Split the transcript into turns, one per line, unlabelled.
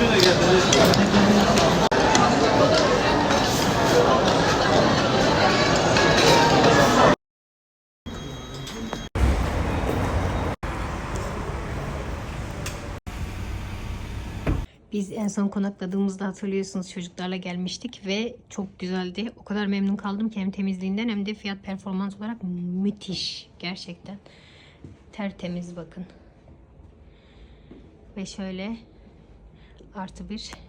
Biz en son konakladığımızda hatırlıyorsunuz çocuklarla gelmiştik ve çok güzeldi. O kadar memnun kaldım ki hem temizliğinden hem de fiyat performans olarak müthiş gerçekten. Tertemiz bakın. Ve şöyle artı bir